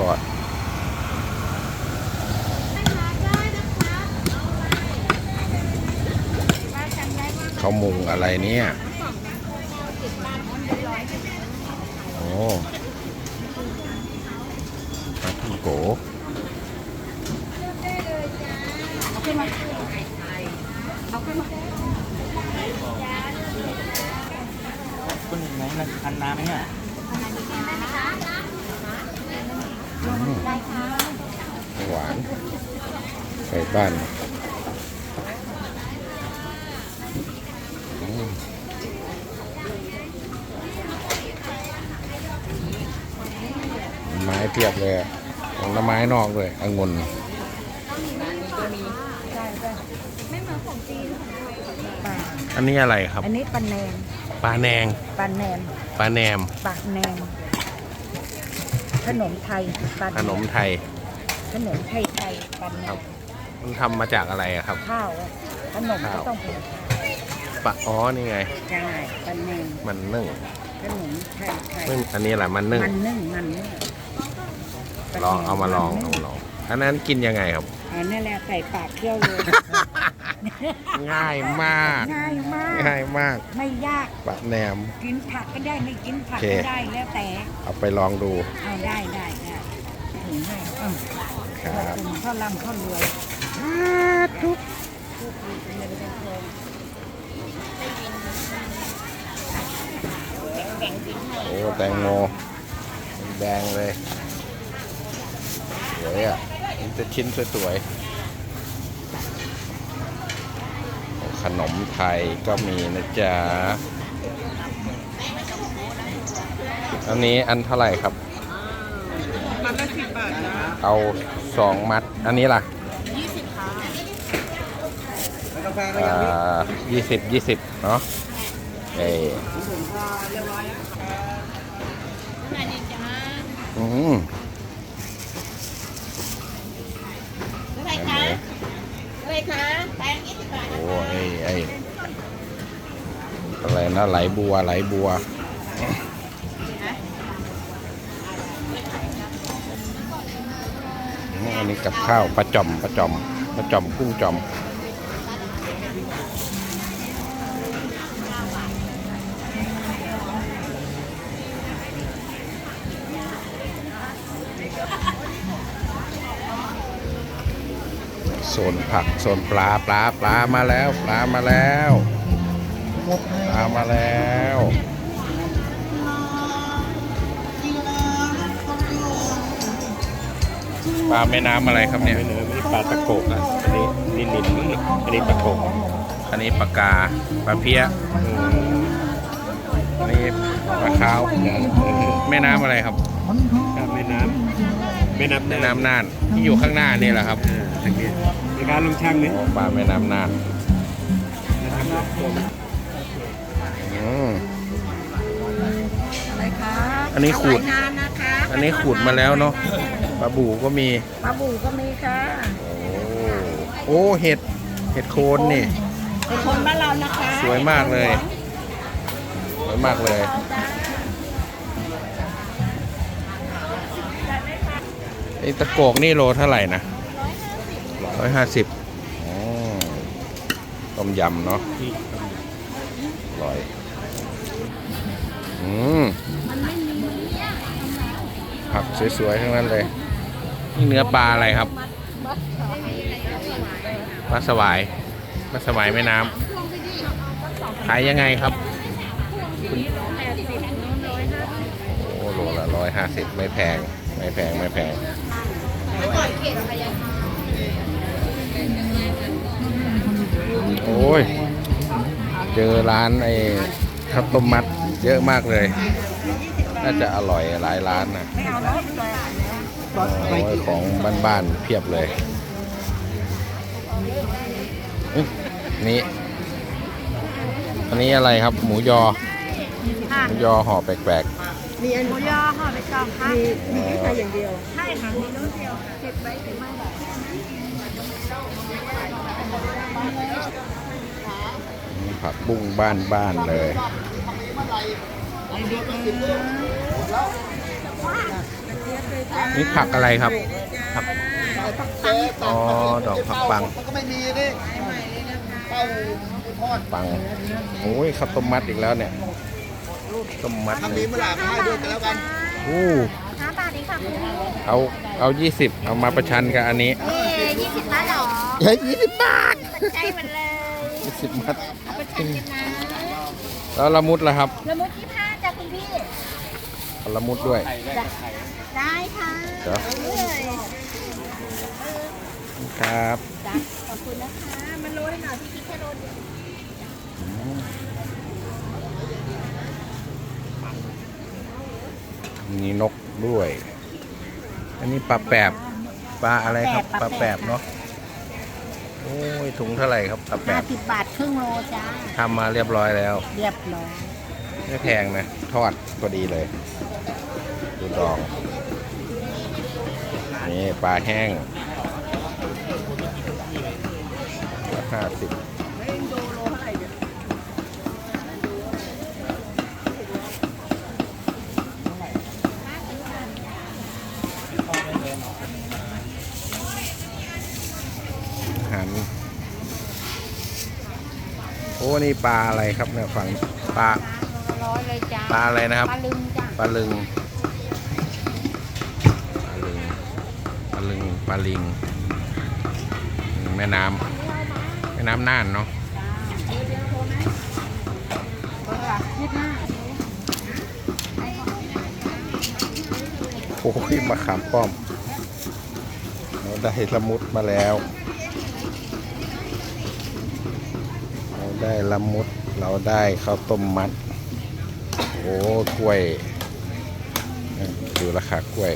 ทอดข้าวมุงอะไรเนี่ย โอ้ปลาท่องโกคุณเห็นไหมมันคันน้ำไหมเนี่ย หวานไก่บ้านอืมไม้เพียบเลยอะของน้ำไม้นอกด้วยองุ่นป่าอันนี้อะไรครับ อันนี้ปลาแนงปลาแนงปลาแนมปลาแนมปลาแนง ขนมไทยปลาแนขนมไทย ขนมไทยไทยปลาแนครัมบมันทำมาจากอะไรอะครับ ข้าวอะขนมข้าก็วต้องเป็นปลาอ๋อนี่ไง ใช่ปลาแนงมันนึ่งขนมไทยไทยไม่อันนี้แหละมันนึ่ง มันนึ่งมันนึ่งปลองเอามาลองนึ่เอามาลองอันนั้นกินยังไงครับ อันนี้แหละใส่ปากเคี่ยวเลย ง่ายมาก ง่ายมาก ง่ายมากไม่ยากปลาแนม กินผักก็ได้ไม่กินผักโอเค ก็ได้แล้วแต่ เอาไปลองดูเอาได้ได้ได้ถึงให้อ้าวครัขอบบคุณพ่อร่ำพ่อรวยทุกโอ้แตงโมแดงเลยสวยอะมันจะชิ้นสวยๆโอ้ ขนมไทยก็มีนะจ๊ะ อันนี้อันเท่าไหร่ครับ มันละสิบบาทนะเอาสองมัด อันนี้ล่ะยี่สิบค่ะแล้วกาแฟก็อ่ยังมีายี่สิบยี่สิบเนาะเอ้ยไหนดีจ้าอืมเท่าไหร่คะ เท่าไหร่คะแพงยี่สิบบาทโอ้ไอ้ไอ้อะไรนะไหลบัวไหลบัวอืมอันนี้กับข้าวปลาจอมปลาจอมปลาจอมกุ้งจอม นผักโซนปลาปลาปลามาแล้ว ปลามาแล้วปลามาแล้วปลาแม่น้ำอะไรครับเนี่ยไม่เหนือไม่ได้ปลาตะโกกอะอันนี้นี่นินอันนี้ตะโกกอันนี้ปลากาปลาเพี้ยอันนี้ปลาขาวแม่น้ำอะไรครับครับแม่น้ำ แม่น้ำแม่น้ำน่านที่อยู่ข้างหน้านี่แหละครับอ่าทางนี้ในการลงช่างเนี่ยโอ้ปลาแม่น้ำน่านนะครับอืม อะไรคะอันนี้ขูดนานนะคะอันนี้ขูดมาแล้วเนาะปลาบูก็มี ปลาบูก็มีค่ะโอ้โอ้เห็ดเห็ดโคนนี่ เป็นคนบ้านเรานะคะสวยมากเลย สวยมากเลย ไอ้ตะโกกนี่โลเท่าไหร่นะร้อยห้าสิบต้มยำเนาะอร่อยอืมผักสวยๆ ทั้งนั้นเลย นี่เนื้อปลาอะไรครับ ปลาสวาย ปลาสวายแม่น้ำขายยังไงครับโอ้โลละร้อยห้าสิบไม่แพง ไม่แพง ไม่แพง โอ้ย เจอร้านไอ้ข้าวต้มมัดเยอะมากเลย น่าจะอร่อยหลายร้านนะไม่เอาแล้วโอ้ยของบ้านๆเพียบเลยอุ๊ยนี่อันนี้อะไรครับ หมูยอ หมูยอห่อแปลกมีอันหมูยอห่อไปกล่องค่ะมีมีแค่ไก่อย่างเดียว ใช่ค่ะมีนู้น เดียวเก็บไว้ถึงไม่ได้ๆผักบุ้งบ้านๆเลยกนี่ผักอะไรครับผักอ๋อดอกผักปังมันก็ไม่มีนี่เต้าทอดปังโอ้ยข้าวต้มมัดอีกแล้วเนี่ยต้มมัดถ้ามีเมื่อไหร่ให้ด้วยกันแล้วกันอู้ห้าบาทเอ งค่ะคุณเอาเอายี่สิบเอามาประชันกับอันนี้เอ๊ยี่สิบบาทเหรอเฮ้ยยี่สิบบาทใช่มันเลยยี่สิบมัดเอาไปชันกันนะแล้วละมุดล่ะครับละมุดที่ห้าจ้ะคุณพี่เอาละมุดด้วย ได้ค่ะเดี๋ยวเอาเลยครับจ้ะขอบคุณนะคะ มันโลได้หน่อยพี่คิดแค่โลเดียวมีนก ด้วย อันนี้ปลาแปบปลาอะไรครับปลาแปบเนาะโอ้ยถุงเท่าไหร่ครับปลาแปห้าบสิบบาทครึ่งโลจ้าทำมาเรียบร้อยแล้ว เรียบร้อยไม่แพงนะทอดพอดีเลย ดูดองนี่ปลาแห้งห้าสิบอาหารโอ้ นี่ปลาอะไรครับเนี่ยฝั่งปลาร้อยเลยจ้าปลาอะไรนะครับปลาลึงจ้าปลาลึงปลาลึงปลาลึงปลาลิงอืมแม่น้ำแม่น้ำน่านเนาะยี่สิบห้าโอ้ยมาขามป้อมเราได้ละมุดมาแล้ว เรา ได้ละมุดเราได้ข้าวต้มมัด โอ้กล้วย ดูราคากล้วย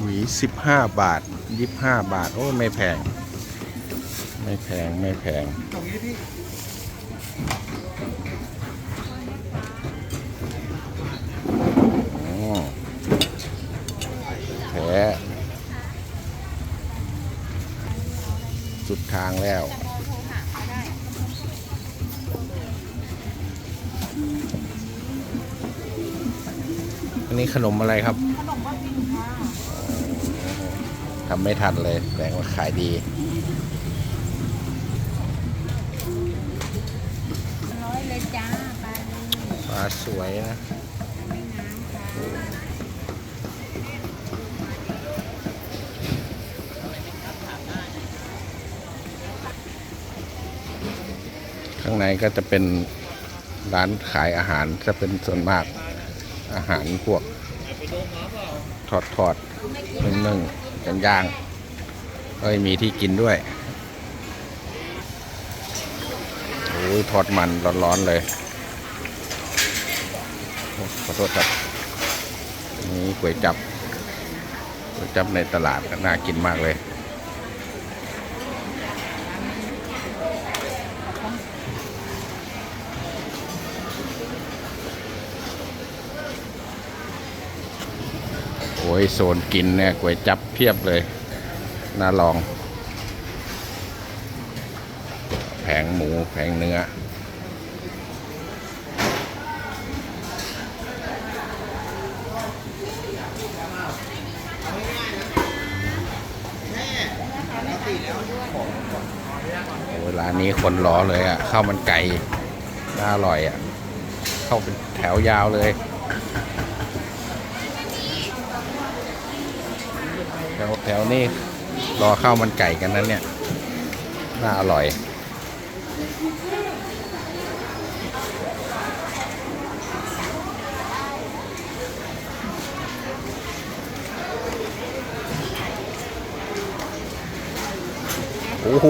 หวีสิบห้าบาทยี่ห้าบาท โอ้ไม่แพง ไม่แพงไม่แพงอ๋ อันนี้ขนมอะไรครับทำไม่ทันเลยแสดงว่าขายดีร้อยเลยจ้าปลาลึงปลาสวยนะไม่น้ำจ้าข้างในก็จะเป็น ร้านขายอาหารจะเป็นส่วนมากอาหารพวก ทอดทอดนึ่งนึ่งย่างย่างๆเอ้ยมีที่กินด้วยโอ้ยทอดมันร้อนๆเลยขอโทษครับนี่ก๋วยจับก๋วยจับในตลาดก็น่ากินมากเลย โอ้ยโซนกินเนี่ยก๋วยจับเพียบเลยน่าลอง แผงหมูแผงเนื้อโอ้ร้านนี้คนรอเลยอะ่ะข้าวมันไก่น่าอร่อยอะ่ะ เข้าเป็นแถวยาวเลย แถวแถวนี้รอข้าวมันไก่กันนั้นเนี่ย น่าอร่อย โอ้โห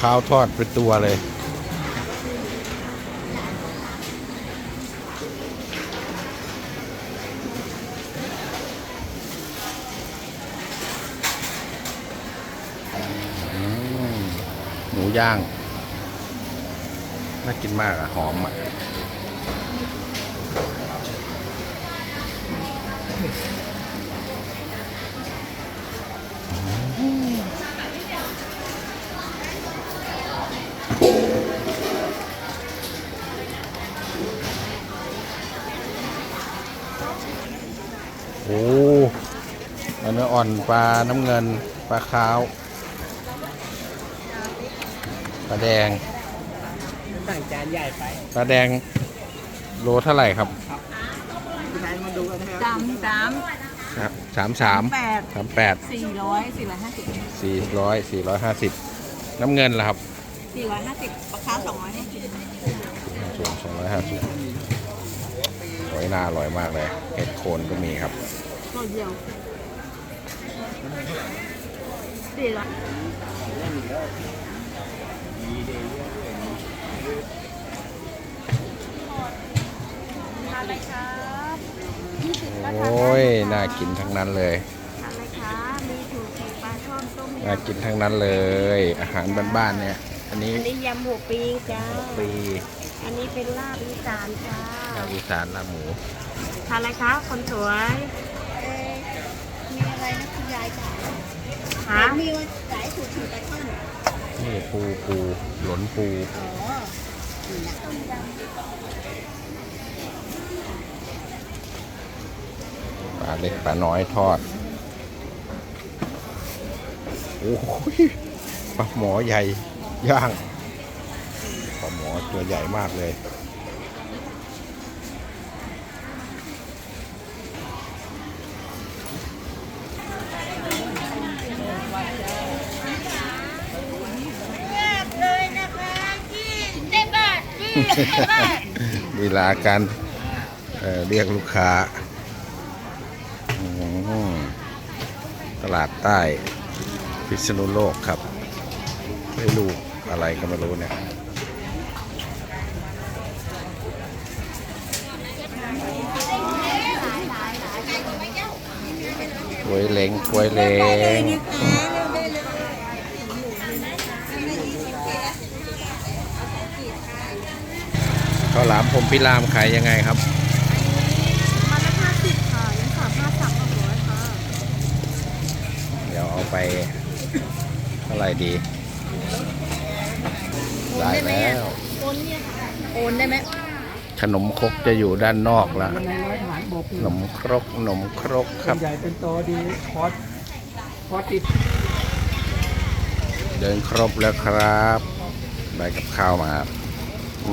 ข้าวทอดเป็นตัวเลย ย่าง น่ากินมากอะหอมอะโอ้ปลาเนื้ออ่อนปลาน้ำเงิน ปลาขาว ปลาแดงสั่งจานใหญ่ไปปลาแดงโลเท่าไหร่ครับพี่ชายมาดูกันนะครับสามสามครับสามสามแปดสามแปดสี่ร้อยสี่ร้อยห้าสิบสี่ร้อยสี่ร้อยห้าสิบน้ำเงินล่ะครับสี่ร้อยห้าสิบปลาคาร์ฟสองร้อยห้าสิบส่วนสองร้อยห้าสิบหอยนาอร่อยมากเลยเห็ดโคนก็มีครับ ตัวเดียวสี่ร้อย ทานอะไรครับยี่สิบก็ทานโอ้ยได้น่ากินทั้งนั้นเลย ทานอะไรคะมีถูกปลาช่อนต้มน่ายำกินทั้งนั้นเลย อาหารบ้านๆเนี่ย อันนี้อันนี้ยำหัวปีจ้า ปีอันนี้เป็นลาบอีสานจ้าลาบอีสานลาบหมู ทานอะไรคะคนสวยมีอะไรนะคุณยายจ๋าฮะมีวันสายถูกถูกไปข้างนี่ ปูปูหลนปูปลาเล็กปลาน้อยทอด โอ้ยปลาหมอใหญ่ย่างปลาหมอตัวใหญ่มากเลยนะคะยี่สิบบาทยี่สิบบาท ลีลาการเเรียกลูกค้า ตลาดใต้พิษณุโลกครับไม่รู้อะไรก็ไม่รู้เนี่ยกล้วยเล้งกล้วยเล้ง ข้าวหลามผมพิรามขายยังไงครับมาละห้าสิบค่ะยังสามห้าสามหกร้อยค่ะเดี๋ยวเอาไปเท่าไหร่ดี ได้แล้วโอนได้ไหมขนมครกจะอยู่ด้านนอกละในร้อยฐานบกขนมครกขนมครกคส่รัวบ นใหญ่เป็นโตดีคอสคอสติดเดินครบแล้วครับ ได้กับข้าวมา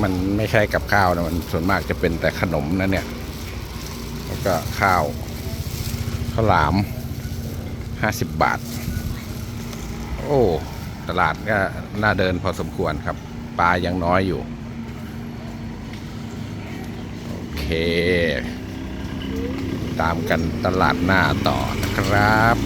มันไม่ใช่กับข้าวนะมันส่วนมากจะเป็นแต่ขนมนะเนี่ย แล้วก็ข้าวข้าวหลามห้าสิบบาท โอ้ตลาดก็น่าเดินพอสมควรครับ ปลายังน้อยอยู่ โอเค ตามกันตลาดหน้าต่อนะครับ